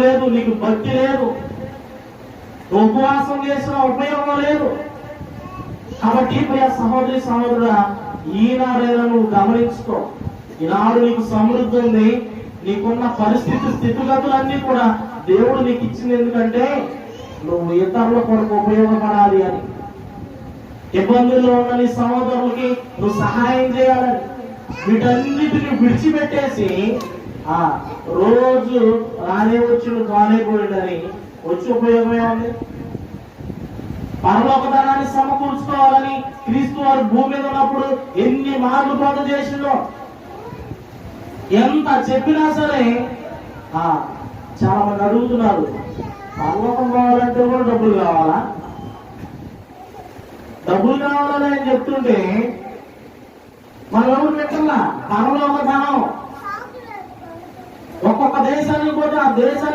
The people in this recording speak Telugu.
లేదు నీకు భక్తి లేదు. ఉపవాసం చేసిన ఉపయోగం లేదు. కాబట్టి ప్రియ సహోదరి సహోదరుడా ఈనాడైనా నువ్వు గమనించుకో. ఈనాడు నీకు సమృద్ధి ఉంది. నీకున్న పరిస్థితి స్థితిగతులన్నీ కూడా దేవుడు నీకు ఇచ్చింది ఎందుకంటే నువ్వు ఇతరుల కొరకు ఉపయోగపడాలి అని. ఇబ్బందుల్లో ఉన్న నీ సహోదరులకి నువ్వు సహాయం చేయాలని. వీటన్నిటిని విడిచిపెట్టేసి ఆ రోజు రానే వచ్చుడు నువ్వు కానే వచ్చి ఉపయోగమే ఉంది పరలోకధనాన్ని సమకూర్చుకోవాలని క్రీస్తు వారు భూమి మీద ఉన్నప్పుడు ఎన్ని మార్లు బోధ చేసిందో ఎంత చెప్పినా సరే ఆ చాలా మంది అడుగుతున్నారు పరలోకం కావాలంటే కూడా డబ్బులు కావాలా? డబ్బులు కావాలని ఆయన చెప్తుంటే మనం ఎవరు పెట్టాలా పరలోక ధనం దేశానికి పోతే ఆ దేశానికి